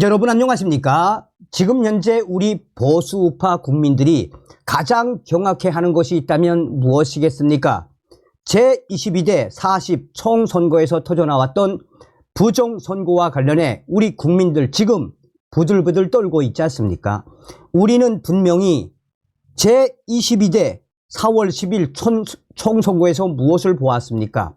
여러분 안녕하십니까? 지금 현재 우리 보수우파 국민들이 가장 경악해 하는 것이 있다면 무엇이겠습니까? 제22대 40 총선거에서 터져나왔던 부정선거와 관련해 우리 국민들 지금 부들부들 떨고 있지 않습니까? 우리는 분명히 제22대 4월 10일 총, 총선거에서 무엇을 보았습니까?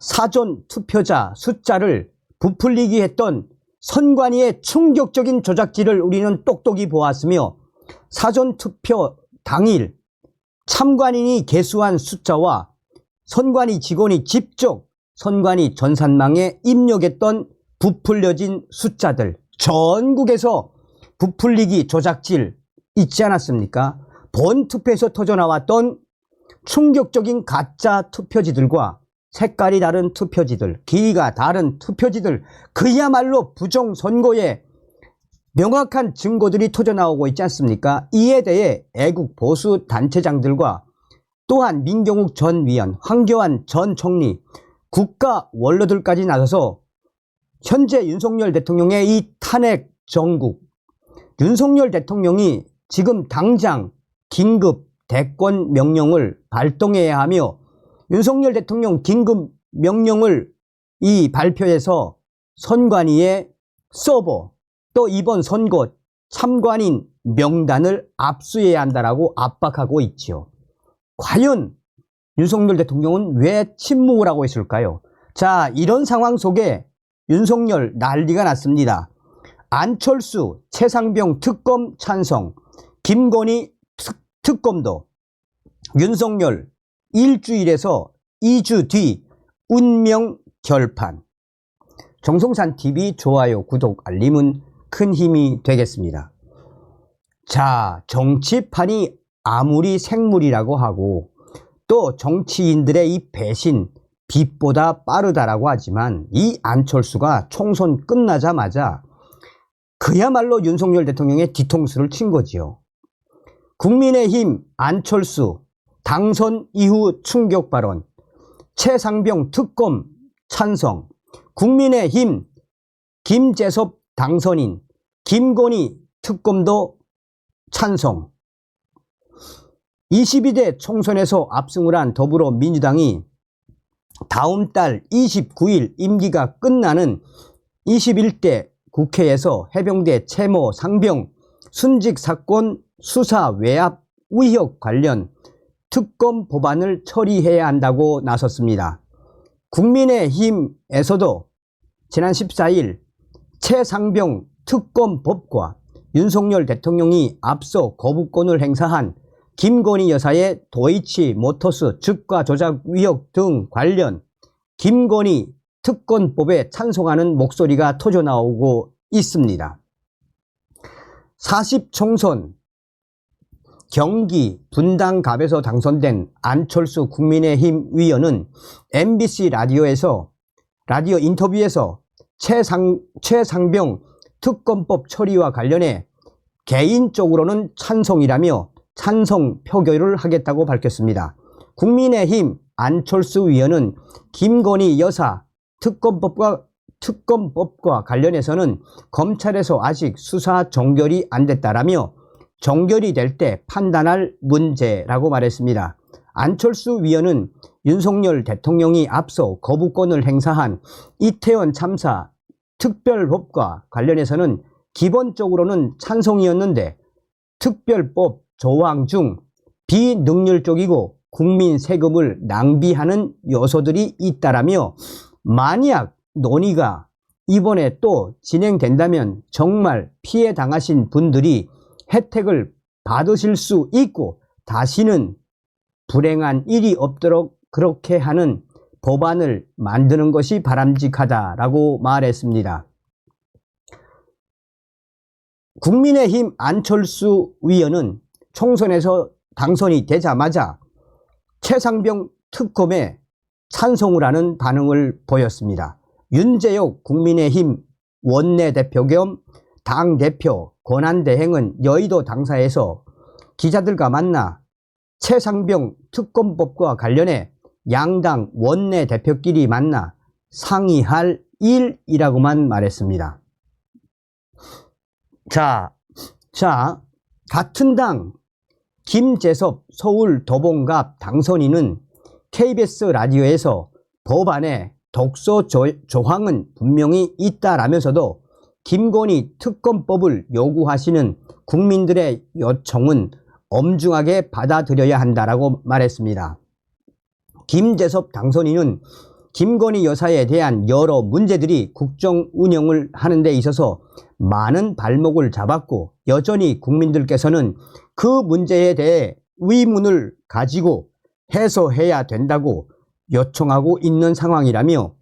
사전 투표자 숫자를 부풀리기 했던 선관위의 충격적인 조작질을 우리는 똑똑히 보았으며 사전 투표 당일 참관인이 개수한 숫자와 선관위 직원이 직접 선관위 전산망에 입력했던 부풀려진 숫자들 전국에서 부풀리기 조작질 있지 않았습니까? 본 투표에서 터져나왔던 충격적인 가짜 투표지들과 색깔이 다른 투표지들, 길이가 다른 투표지들, 그야말로 부정선거에 명확한 증거들이 터져나오고 있지 않습니까? 이에 대해 애국 보수 단체장들과 또한 민경욱 전 위원, 황교안 전 총리, 국가 원로들까지 나서서 현재 윤석열 대통령의 이 탄핵 정국, 윤석열 대통령이 지금 당장 긴급 대권 명령을 발동해야 하며 윤석열 대통령 긴급 명령을 이 발표해서 선관위의 서버 또 이번 선거 참관인 명단을 압수해야 한다라고 압박하고 있지요. 과연 윤석열 대통령은 왜 침묵을 하고 있을까요? 자, 이런 상황 속에 윤석열 난리가 났습니다. 안철수, 최상병 특검 찬성, 김건희 특, 특검도 윤석열 일주일에서 2주 뒤 운명 결판. 정성산 TV 좋아요, 구독, 알림은 큰 힘이 되겠습니다. 자, 정치판이 아무리 생물이라고 하고 또 정치인들의 이 배신, 빛보다 빠르다라고 하지만 이 안철수가 총선 끝나자마자 그야말로 윤석열 대통령의 뒤통수를 친 거지요. 국민의힘 안철수 당선 이후 충격 발언, 최상병 특검 찬성, 국민의힘 김재섭 당선인, 김건희 특검도 찬성. 22대 총선에서 압승을 한 더불어민주당이 다음 달 29일 임기가 끝나는 21대 국회에서 해병대 채모 상병 순직 사건 수사 외압 의혹 관련 특검 법안을 처리해야 한다고 나섰습니다. 국민의힘에서도 지난 14일 최상병 특검법과 윤석열 대통령이 앞서 거부권을 행사한 김건희 여사의 도이치 모터스 주가 조작 의혹 등 관련 김건희 특검법에 찬성하는 목소리가 터져 나오고 있습니다. 40 총선 경기 분당갑에서 당선된 안철수 국민의힘 위원은 MBC 라디오에서 라디오 인터뷰에서 최상, 최상병 특검법 처리와 관련해 개인적으로는 찬성이라며 찬성 표결을 하겠다고 밝혔습니다. 국민의힘 안철수 위원은 김건희 여사 특검법과 특검법과 관련해서는 검찰에서 아직 수사 종결이 안 됐다라며 종결이 될 때 판단할 문제라고 말했습니다. 안철수 위원은 윤석열 대통령이 앞서 거부권을 행사한 이태원 참사 특별법과 관련해서는 기본적으로는 찬성이었는데 특별법 조항 중 비능률적이고 국민 세금을 낭비하는 요소들이 있다라며 만약 논의가 이번에 또 진행된다면 정말 피해 당하신 분들이 혜택을 받으실 수 있고 다시는 불행한 일이 없도록 그렇게 하는 법안을 만드는 것이 바람직하다라고 말했습니다. 국민의힘 안철수 위원은 총선에서 당선이 되자마자 최상병 특검에 찬성을 하는 반응을 보였습니다. 윤재옥 국민의힘 원내대표 겸 당대표 권한대행은 여의도 당사에서 기자들과 만나 최상병 특검법과 관련해 양당 원내 대표끼리 만나 상의할 일이라고만 말했습니다. 자, 자, 같은 당 김재섭 서울 도봉갑 당선인은 KBS 라디오에서 법안에 독소 조, 조항은 분명히 있다라면서도 김건희 특검법을 요구하시는 국민들의 요청은 엄중하게 받아들여야 한다라고 말했습니다. 김재섭 당선인은 김건희 여사에 대한 여러 문제들이 국정 운영을 하는 데 있어서 많은 발목을 잡았고 여전히 국민들께서는 그 문제에 대해 의문을 가지고 해소해야 된다고 요청하고 있는 상황이라며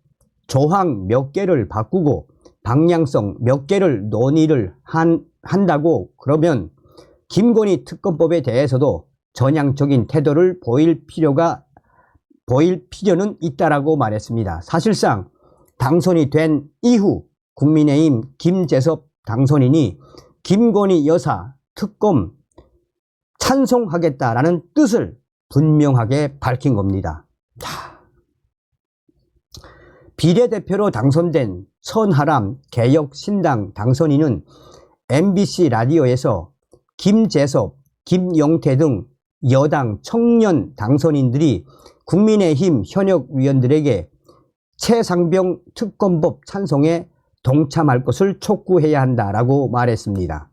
조항 몇 개를 바꾸고 방향성 몇 개를 논의를 한, 한다고 그러면 김건희 특검법에 대해서도 전향적인 태도를 보일 필요가 보일 필요는 있다라고 말했습니다. 사실상 당선이 된 이후 국민의힘 김재섭 당선인이 김건희 여사 특검 찬송하겠다라는 뜻을 분명하게 밝힌 겁니다. 자, 비례대표로 당선된 선하람 개혁신당 당선인은 MBC 라디오에서 김재섭, 김영태 등 여당 청년 당선인들이 국민의힘 현역 위원들에게 최상병 특검법 찬성에 동참할 것을 촉구해야 한다라고 말했습니다.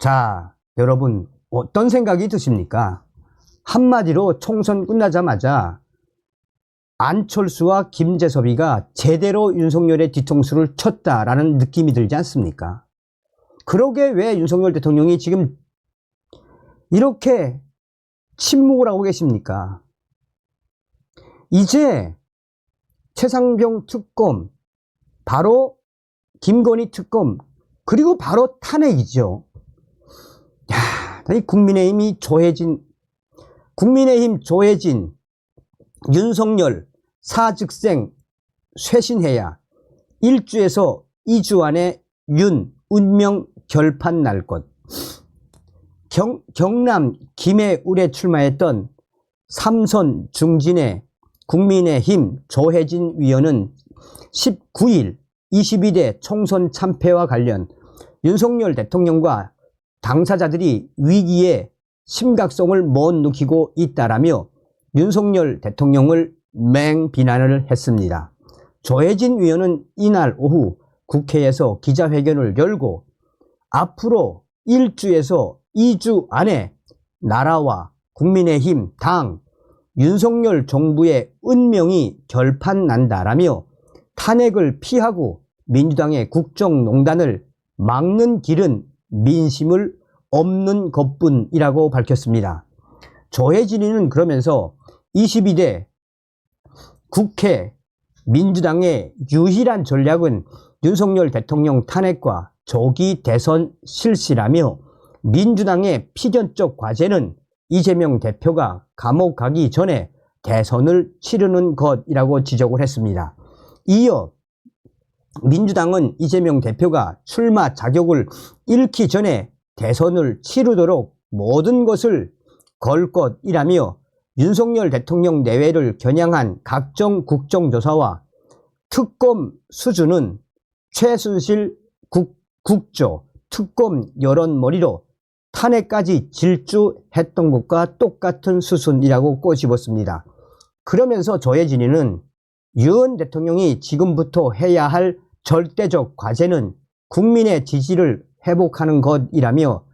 자, 여러분 어떤 생각이 드십니까? 한마디로 총선 끝나자마자 안철수와 김재섭이가 제대로 윤석열의 뒤통수를 쳤다라는 느낌이 들지 않습니까? 그러게 왜 윤석열 대통령이 지금 이렇게 침묵을 하고 계십니까? 이제 최상병 특검, 바로 김건희 특검, 그리고 바로 탄핵이죠. 야, 이 국민의힘이 조혜진, 국민의힘 조혜진, 윤석열, 사즉생, 쇄신해야 1주에서 2주 안에 윤, 운명 결판 날 것. 경, 경남 김해울에 출마했던 삼선 중진의 국민의힘 조혜진 위원은 19일 22대 총선 참패와 관련 윤석열 대통령과 당사자들이 위기의 심각성을 못 느끼고 있다라며 윤석열 대통령을 맹비난을 했습니다. 조혜진 위원은 이날 오후 국회에서 기자회견을 열고 앞으로 1주에서 2주 안에 나라와 국민의힘 당 윤석열 정부의 운명이 결판난다라며 탄핵을 피하고 민주당의 국정농단을 막는 길은 민심을 없는 것뿐이라고 밝혔습니다. 조혜진이는 그러면서 22대 국회 민주당의 유일한 전략은 윤석열 대통령 탄핵과 조기 대선 실시라며 민주당의 필연적 과제는 이재명 대표가 감옥 가기 전에 대선을 치르는 것이라고 지적을 했습니다. 이어 민주당은 이재명 대표가 출마 자격을 잃기 전에 대선을 치르도록 모든 것을 걸 것이라며 윤석열 대통령 내외를 겨냥한 각종 국정조사와 특검 수준은 최순실 국, 국조 특검 여론머리로 탄핵까지 질주했던 것과 똑같은 수순이라고 꼬집었습니다. 그러면서 조혜진이는 유은 대통령이 지금부터 해야 할 절대적 과제는 국민의 지지를 회복하는 것이라며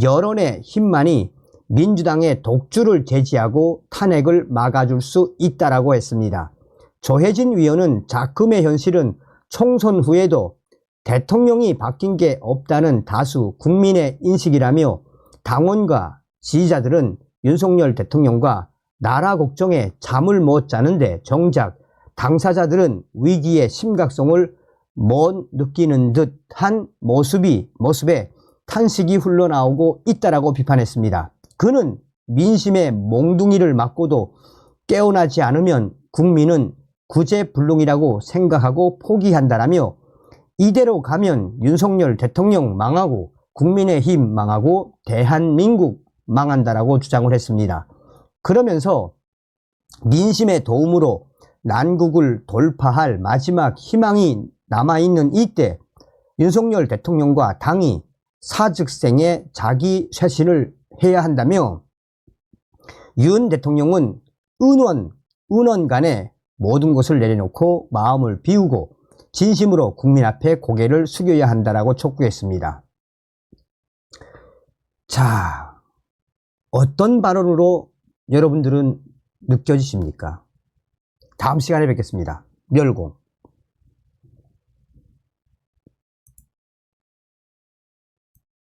여론의 힘만이 민주당의 독주를 제지하고 탄핵을 막아줄 수 있다라고 했습니다. 조혜진 위원은 작금의 현실은 총선 후에도 대통령이 바뀐 게 없다는 다수 국민의 인식이라며 당원과 지지자들은 윤석열 대통령과 나라 걱정에 잠을 못 자는데 정작 당사자들은 위기의 심각성을 못 느끼는 듯한 모습이 모습에 탄식이 흘러나오고 있다라고 비판했습니다. 그는 민심의 몽둥이를 맞고도 깨어나지 않으면 국민은 구제불능이라고 생각하고 포기한다라며 이대로 가면 윤석열 대통령 망하고 국민의힘 망하고 대한민국 망한다라고 주장을 했습니다. 그러면서 민심의 도움으로 난국을 돌파할 마지막 희망이 남아있는 이때 윤석열 대통령과 당이 사즉생의 자기 쇄신을 해야 한다며 윤 대통령은 은원, 은원 간에 모든 것을 내려놓고 마음을 비우고 진심으로 국민 앞에 고개를 숙여야 한다라고 촉구했습니다. 자, 어떤 발언으로 여러분들은 느껴지십니까? 다음 시간에 뵙겠습니다. 멸공.